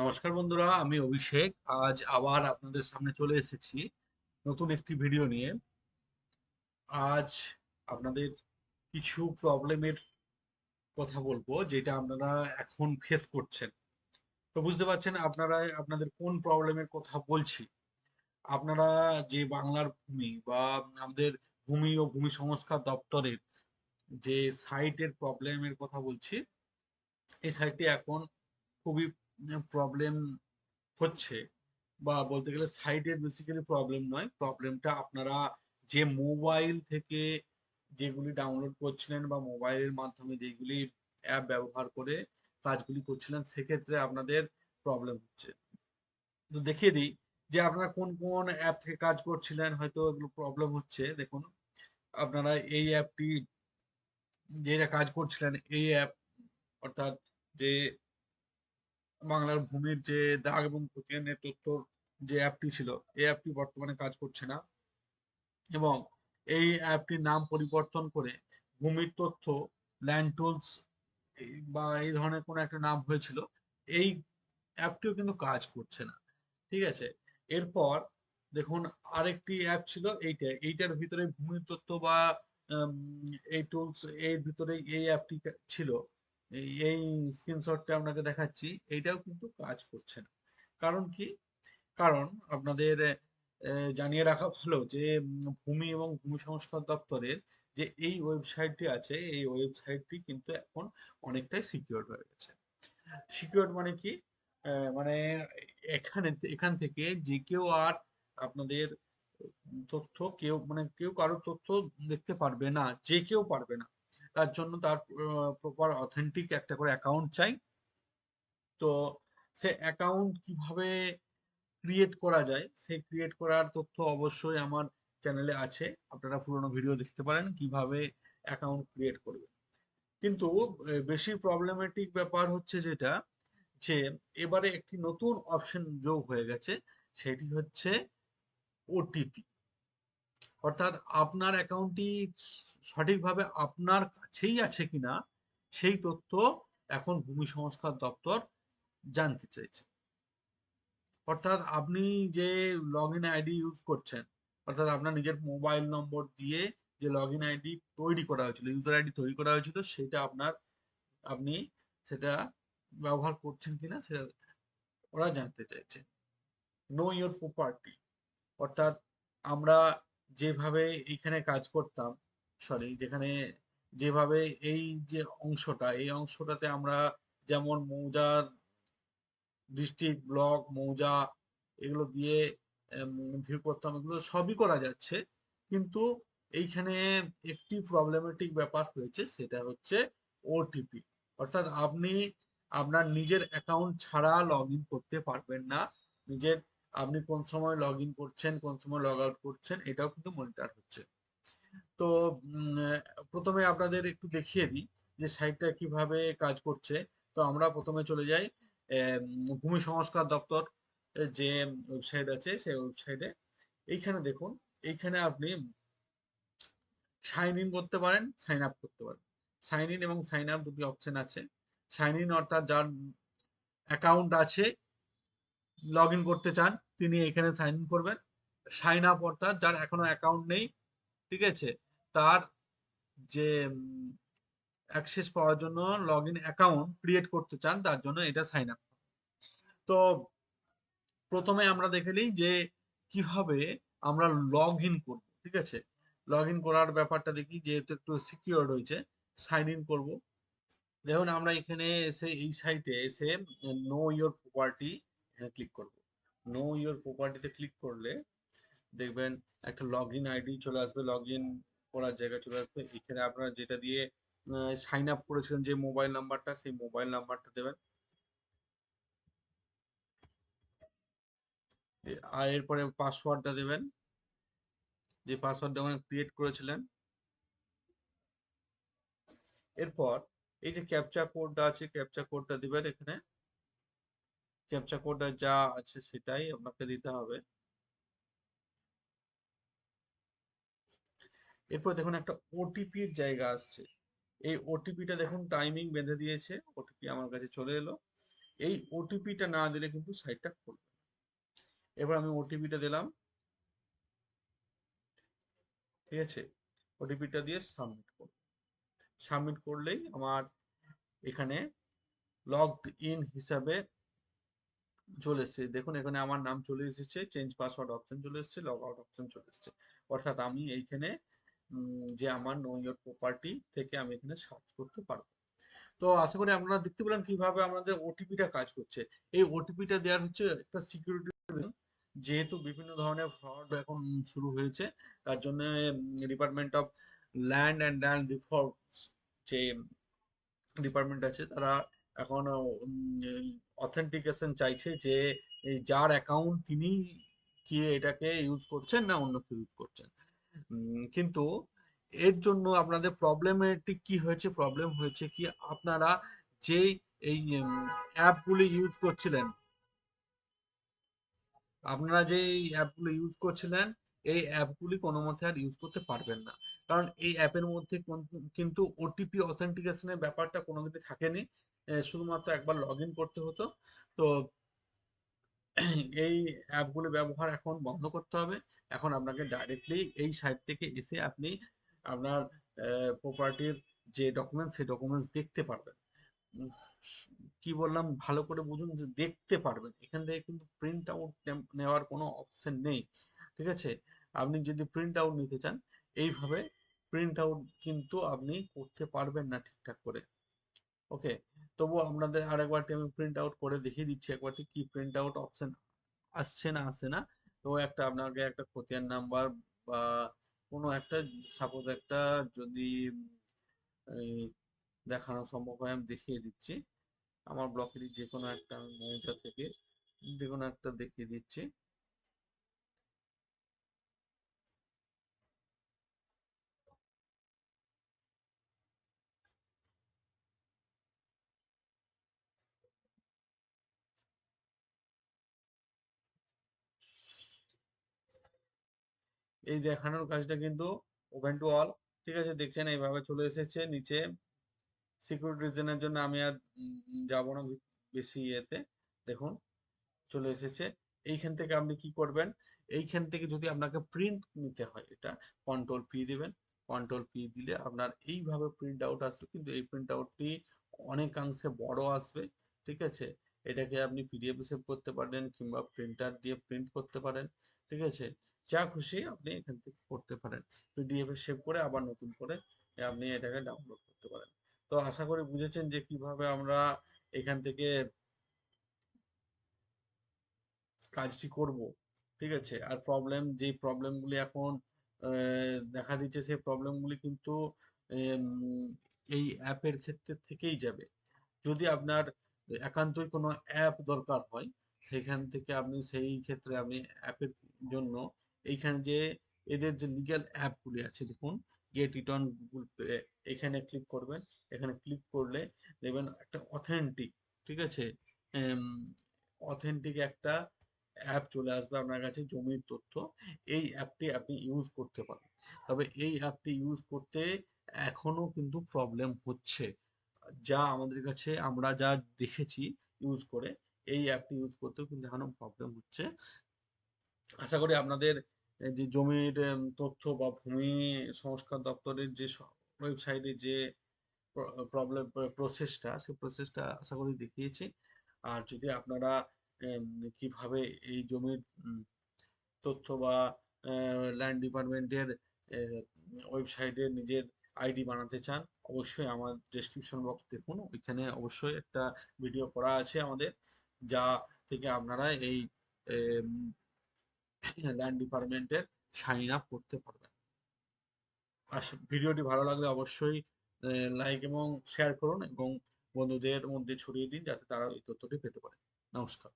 নমস্কার বন্ধুরা, আমি অভিষেক। আজ আবার আপনাদের সামনে চলে এসেছি নতুন একটি ভিডিও নিয়ে। আজ আপনাদের কিছু প্রবলেমের কথা বলব, যেটা আপনারা এখন ফেস করছেন। তো বুঝতে পারছেন আপনারা, আপনাদের কোন প্রবলেমের কথা বলছি? আপনারা যে বাংলার ভূমি বা আমাদের ভূমি ও ভূমি সংস্কার দপ্তরের যে সাইটের প্রবলেমের কথা বলছি, এই সাইটটি এখন খুবই প্রবলেম হচ্ছে বা বলতে গেলে সাইডের বেসিক্যালি প্রবলেম নয়। প্রবলেমটা আপনারা যে মোবাইল থেকে যেগুলি ডাউনলোড করছিলেন বা মোবাইলের মাধ্যমে যেগুলি অ্যাপ ব্যবহার করে কাজগুলি করছিলেন, সেক্ষেত্রে আপনাদের প্রবলেম হচ্ছে। তো দেখিয়ে দিই যে আপনারা কোন কোন অ্যাপ থেকে কাজ করছিলেন, হয়তো এগুলো প্রবলেম হচ্ছে। দেখুন, আপনারা এই অ্যাপটি যেটা কাজ করছিলেন, এই অ্যাপ অর্থাৎ যে বাংলার ভূমির যে দাগ এবং খতিয়ানের তথ্য যে অ্যাপটি ছিল, এই অ্যাপটি বর্তমানে কাজ করছে না। এবং এই অ্যাপটির নাম পরিবর্তন করে ভূমির তথ্য ল্যান্ড টুলস বা এই ধরনের কোনো একটা নাম হয়েছিল, এই অ্যাপটিও কিন্তু কাজ করছে না। ঠিক আছে? এরপর দেখুন আরেকটি অ্যাপ ছিল এইটা। এইটার ভিতরে ভূমির তথ্য বা এই টুলস এর ভিতরে এই অ্যাপটি ছিল। এই স্ক্রিনশটটা আপনাকে দেখাচ্ছি, এইটাও কিন্তু কাজ করছে না। কারণ কি? কারণ আপনাদের জানিয়ে রাখা ভালো যে ভূমি এবং ভূমি সংস্কার দপ্তরের যে এই ওয়েবসাইটটি আছে, এই ওয়েবসাইটটি কিন্তু এখন অনেকটাই সিকিউর হয়ে গেছে। সিকিউর মানে কি? মানে এখানে, এখান থেকে যে কেউ আর আপনাদের তথ্য কেউ মানে কেউ কারোর তথ্য দেখতে পারবে না, যে কেউ পারবে না। তার জন্য তার প্রপার অথেন্টিক একটা করে অ্যাকাউন্ট চাই। তো সে অ্যাকাউন্ট কীভাবে ক্রিয়েট করা যায় সেই ক্রিয়েট করার তথ্য অবশ্যই আমার চ্যানেলে আছে। আপনারা পুরোনো ভিডিও দেখতে পারেন কীভাবে অ্যাকাউন্ট ক্রিয়েট করবে কিন্তু বেশি প্রবলেমেটিক ব্যাপার হচ্ছে যেটা, যে এবারে একটি নতুন অপশন যোগ হয়ে গেছে, সেটি হচ্ছে ওটিপি অর্থাৎ আপনার অ্যাকাউন্টটি সঠিকভাবে আপনার কাছেই আছে কিনা, সেই তথ্য এখন ভূমি সংস্কার দপ্তর জানতে চাইছে। অর্থাৎ আপনি যে লগ ইন আইডি ইউজ করছেন, অর্থাৎ আপনার নিজের মোবাইল নম্বর দিয়ে যে লগ ইন আইডি তৈরি করা হয়েছিল ইউজার আইডি তৈরি করা হয়েছিল, সেটা আপনার, আপনি সেটা ব্যবহার করছেন কিনা, সেটা ওরা জানতে চাইছে। নো ইয়োর প্রপার্টি অর্থাৎ আমরা যেভাবে এইখানে কাজ করতাম সরি যেখানে যেভাবে এই যে অংশটা, এই অংশটাতে আমরা যেমন মৌজার ডিস্ট্রিক্ট ব্লক, মৌজা এগুলো দিয়ে ভিউ করতাম, এগুলো সবই করা যাচ্ছে। কিন্তু এইখানে একটি প্রবলেমেটিক ব্যাপার হয়েছে, সেটা হচ্ছে ওটিপি অর্থাৎ আপনি আপনার নিজের অ্যাকাউন্ট ছাড়া লগ করতে পারবেন না, নিজের আপনি কোন সময় লগ ইন করছেন, কোন সময় লগ আউট করছেন, এটাও কিন্তু মনিটর হচ্ছে। তো প্রথমে আপনাদের একটু দেখিয়ে দিই যে সাইটটা কীভাবে কাজ করছে। তো আমরা প্রথমে চলে যাই ভূমি সংস্কার দপ্তর যে ওয়েবসাইট আছে, সেই ওয়েবসাইটে এইখানে দেখুন, এইখানে আপনি সাইন ইন করতে পারেন সাইন আপ করতে পারেন। সাইন ইন এবং সাইন আপ দুটি অপশন আছে। সাইন ইন অর্থাৎ যার অ্যাকাউন্ট আছে লগ ইন করতে চান, তিনি এখানে সাইন ইন করবেন। সাইন আপ অর্থাৎ যার এখনও অ্যাকাউন্ট নেই, ঠিক আছে? তার যে অ্যাক্সেস পাওয়ার জন্য লগ ইন অ্যাকাউন্ট ক্রিয়েট করতে চান, তার জন্য এটা সাইন আপ তো প্রথমে আমরা দেখে নিই যে কীভাবে আমরা লগ ইন করব, ঠিক আছে? লগ ইন করার ব্যাপারটা দেখি, যেহেতু একটু সিকিউর রয়েছে সাইন ইন করব। দেখুন, আমরা এখানে এসে এই সাইটে এসে নো ইয়োর প্রপার্টি এখানে ক্লিক করব। নো ইয়োর প্রপার্টিতে ক্লিক করলে দেখবেন একটা লগ ইন আইডি চলে আসবে লগ ইন করার জায়গা চলে আসবে। এখানে আপনারা যেটা দিয়ে সাইন আপ করেছিলেন যে মোবাইল নাম্বারটা সেই মোবাইল নাম্বারটা দেবেন। আর এরপরে পাসওয়ার্ডটা দেবেন। যে পাসওয়ার্ডটা ওখানে ক্রিয়েট করেছিলেন। এরপর এই যে ক্যাপচা কোডটা আছে ক্যাপচা কোডটা দিবেন এখানে। ক্যাপচা কোডটা যা আছে সেটাই আপনাকে দিতে হবে। এরপর দেখুন একটা ওটিপির জায়গা আসছে। এই ওটিপিটা দেখুন টাইমিং বেঁধে দিয়েছে। ওটিপি আমার কাছে চলে এলো। এই ওটিপিটা না দিলে কিন্তু সাইটটা খুলবে এবার আমি ওটিপিটা দিলাম। ঠিক আছে? ওটিপিটা দিয়ে সাবমিট করব। সাবমিট করলেই আমার এখানে লগ ইন হিসাবে চলে এসেছে। দেখুন, এখানে আমার নাম চলে এসেছে চেঞ্জ পাসওয়ার্ড অপশন চলে এসেছে লগ আউট অপশন চলে এসেছে। অর্থাৎ আমি এইখানে যে আমার নো ইয়োর প্রপার্টি থেকে আমি এখানে সার্চ করতে পারব। তো আশা করি আপনারা দেখতে পেলেন কীভাবে আমাদের ওটিপিটা কাজ করছে। এই ওটিপিটা দেওয়ার হচ্ছে একটা সিকিউরিটি যেহেতু বিভিন্ন ধরনের ফ্রড এখন শুরু হয়েছে, তার জন্য department of land and land reforms যে ডিপার্টমেন্ট আছে, তারা এখন অথেন্টিকেশন চাইছে যে যার অ্যাকাউন্ট তিনি কি এটাকে ইউজ করছেন না অন্য কেউ ইউজ করছেন। কিন্তু এর জন্য আপনাদের প্রবলেমেটিক কি হয়েছে? প্রবলেম হয়েছে কি আপনারা যেই, এই অ্যাপগুলি ইউজ করছিলেন, আপনারা যে এই অ্যাপগুলো ইউজ করছিলেন, এই অ্যাপগুলি কোনো মতে আর ইউজ করতে পারবেন না। কারণ এই অ্যাপের মধ্যে কিন্তু ওটিপি অথেন্টিকেশনের ব্যাপারটা কোনো কোনোদিনই থাকেনি। শুধুমাত্র একবার লগ করতে হতো। তো এই অ্যাপগুলো ব্যবহার এখন বন্ধ করতে হবে। এখন আপনাকে ডাইরেক্টলি এই সাইট থেকে এসে আপনি আপনার প্রপার্টির যে ডকুমেন্টস সেই ডকুমেন্টস দেখতে পারবেন। কি বললাম? ভালো করে বুঝুন যে দেখতে পারবেন। এখান থেকে কিন্তু প্রিন্ট আউট নেওয়ার কোনো অপশন নেই। ঠিক আছে? আপনি যদি প্রিন্ট আউট নিতে চান, এইভাবে প্রিন্ট আউট কিন্তু আপনি করতে পারবেন না ঠিকঠাক করে। ওকে তবুও আপনাদের আরেকবারটি আমি প্রিন্ট আউট করে দেখিয়ে দিচ্ছি একবারটি কি প্রিন্ট আউট অপশন আসছে না আসে না। তো একটা আপনাকে একটা খতিয়ান নাম্বার বা কোনো একটা সাপোজ একটা যদি দেখানো সম্ভব হয় আমি দেখিয়ে দিচ্ছি। আমার ব্লকেরই যে কোনো একটা আমি থেকে যে কোনো একটা দেখিয়ে দিচ্ছি। এই দেখানোর কাজটা কিন্তু ওপেন টু অল ঠিক আছে? দেখছেন এইভাবে চলে এসেছে নিচে। সিকিউরিটি রিজনের জন্য আমি আর যাব না বেশি ইয়েতে। দেখুন, চলে এসেছে। এইখান থেকে আপনি কি করবেন? এইখান থেকে যদি আপনাকে প্রিন্ট নিতে হয়, এটা কন্ট্রোল পি দিবেন। কন্ট্রোল পি দিলে আপনার এইভাবে প্রিন্ট আউট আসবে। কিন্তু এই প্রিন্ট আউটটি অনেকাংশে বড় আসবে, ঠিক আছে? এটাকে আপনি পিডিএফ সেভ করতে পারেন কিংবা প্রিন্টার দিয়ে প্রিন্ট করতে পারেন, ঠিক আছে? যা খুশি আপনি এখান থেকে করতে পারেন। পিডিএফ এ সেভ করে আবার নতুন করে আপনি এটাকে ডাউনলোড করতে পারেন। তো আশা করি বুঝেছেন যে কীভাবে আমরা এখান থেকে কাজটি করব, ঠিক আছে? আর প্রবলেম যে প্রবলেমগুলি এখন দেখা দিচ্ছে সেই প্রবলেমগুলি কিন্তু এই অ্যাপের ক্ষেত্রে থেকেই যাবে। যদি আপনার একান্তই কোনো অ্যাপ দরকার হয়, সেখান থেকে আপনি সেই ক্ষেত্রে আপনি অ্যাপের জন্য এইখানে যে এদের যে লিগ্যাল অ্যাপগুলি আছে, দেখুন get it on Google Pay এখানে ক্লিক করবেন। এখানে ক্লিক করলে দেখবেন একটা অথেন্টিক ঠিক আছে? অথেন্টিক একটা অ্যাপ চলে আসবে আপনার কাছে, জমির তথ্য। এই অ্যাপটি আপনি ইউজ করতে পারেন। তবে এই অ্যাপটি ইউজ করতে এখনও কিন্তু প্রবলেম হচ্ছে। যা আমাদের কাছে, আমরা যা দেখেছি ইউজ করে, এই অ্যাপটি ইউজ করতেও কিন্তু এখনও প্রবলেম হচ্ছে। আশা করি আপনাদের যে জমির তথ্য বা ভূমি সংস্কার দপ্তরের যে ওয়েবসাইটে যে প্রবলেম প্রসেসটা সেই প্রসেসটা আশা করি দেখিয়েছি। আর যদি আপনারা কীভাবে এই জমির তথ্য বা ল্যান্ড ডিপার্টমেন্টের ওয়েবসাইটে নিজের আইডি বানাতে চান, অবশ্যই আমার ডেসক্রিপশন বক্স দেখুন। ওইখানে অবশ্যই একটা ভিডিও করা আছে আমাদের, যা থেকে আপনারা এই ল্যান্ড ডিপার্টমেন্টের সাইন আপ করতে পারবেন। ভিডিওটি ভালো লাগলে অবশ্যই লাইক এবং শেয়ার করুন এবং বন্ধুদের মধ্যে ছড়িয়ে দিন যাতে তারা এই তথ্যটি পেতে পারে। নমস্কার।